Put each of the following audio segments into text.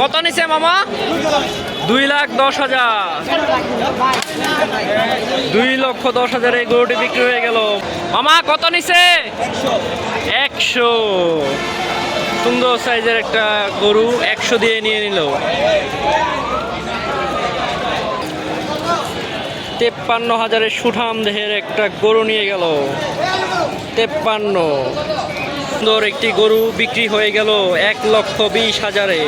কত নিছে মামা? দুই লাখ দশ হাজার। দুই লক্ষ দশ হাজার এই গরুটি বিক্রি হয়ে গেল। মামা, কত নিছে? একশো। সুন্দর সাইজের একটা গরু একশো দিয়ে নিয়ে নিল। তেপ্পান্ন হাজারের সুঠাম দেহের একটা গরু নিয়ে গেল। তেপ্পান্ন। সুন্দর একটি গরু বিক্রি হয়ে গেল এক লক্ষ বিশ হাজারে।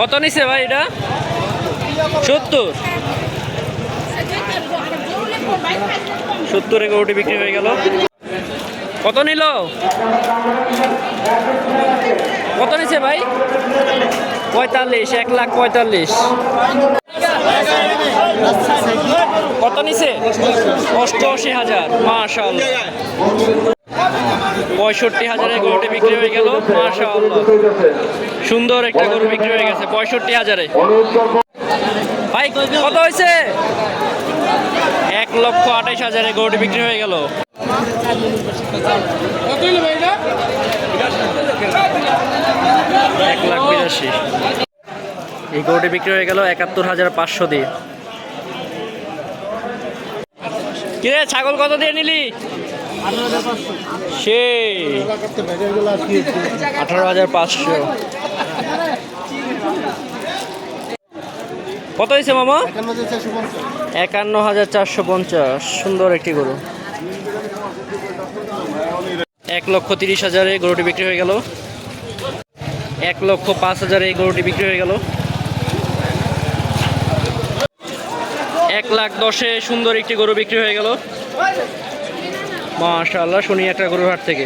কত নিছে ভাই এটা? সত্তর। সত্তরে গরুটি বিক্রি হয়ে গেল। কত নিল? কত নিছে ভাই? পঁয়তাল্লিশ, এক লাখ পঁয়তাল্লিশ। কত নিছে? অষ্টআশি হাজার মাশাল পঁয়ষট্টি হাজারে গরুটি বিক্রি হয়ে গেল মাশাল সুন্দর একটা গরু বিক্রি হয়ে গেছে, পঁয়ষট্টি হাজারে। ভাই, কত হয়েছে? এক লক্ষ আঠাইশ হাজারে গরুটি বিক্রি হয়ে গেল। এক লাখ বিরাশি। এই গরুটি বিক্রি হয়ে গেল একাত্তর হাজার পাঁচশো দিয়ে। কিরে, ছাগল কত দিয়ে নিলি? সেই। আঠারো হাজার পাঁচশো। কত হয়েছে মামা? একান্ন হাজার চারশো পঞ্চাশ। সুন্দর একটি গরু। এক লক্ষ তিরিশ হাজারে গরুটি বিক্রি হয়ে গেল। এক লক্ষ পাঁচ হাজারে এই গরুটি বিক্রি হয়ে গেল। এক লাখ দশে সুন্দর একটি গরু বিক্রি হয়ে গেল। মাশাল্লাহ শুনি একটা গরুর হাট থেকে।